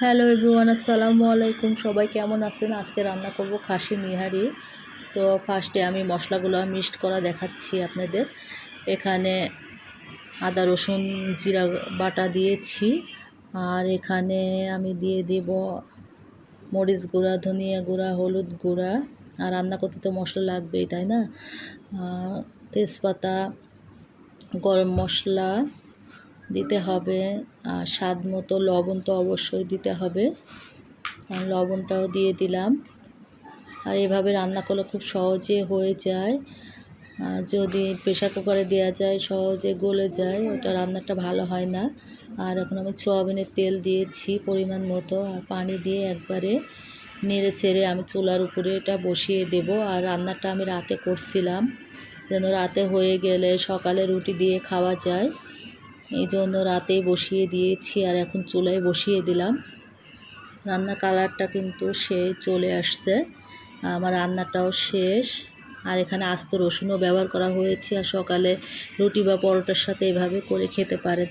Hello everyone, আসসালামু আলাইকুম। সবাই কেমন আছেন? আজকে রান্না করব খাসি নিহারি। তো ফার্স্টে আমি মশলাগুলো মিক্সড করা দেখাচ্ছি আপনাদের। এখানে আদা, রসুন, জিরা বাটা দিয়েছি। আর এখানে আমি দিয়ে দেব মরিচ গুঁড়া, ধনিয়া গুঁড়া, হলুদ গুঁড়া। আর রান্না করতে তো মশলা লাগবেই, তাই না? তেজপাতা, গরম মশলা দিতে হবে। আর স্বাদ মতো লবণ তো অবশ্যই দিতে হবে। লবণটাও দিয়ে দিলাম। আর এভাবে রান্না করলে খুব সহজে হয়ে যায়। যদি প্রেশার কুকারে দেওয়া যায়, সহজে গলে যায়, ওটা রান্নাটা ভালো হয় না। আর এখন আমি সোয়াবিনের তেল দিয়েছি পরিমাণ মতো। আর পানি দিয়ে একবারে নেড়ে ছেড়ে আমি চুলার উপরে এটা বসিয়ে দেব। আর রান্নাটা আমি রাতে করছিলাম। যেন রাতে হয়ে গেলে সকালে রুটি দিয়ে খাওয়া যায়। এই জন্য রাতে বসিয়ে দিয়েছি আর এখন চুলায় বসিয়ে দিলাম। রান্না কালারটা কিন্তু সে চলে আসছে। আমার রান্নাটাও শেষ। আর এখানে আস্ত রসুনও ব্যবহার করা হয়েছে আর সকালে রুটি বা পরোটার সাথে এভাবে করে খেতে পারেন।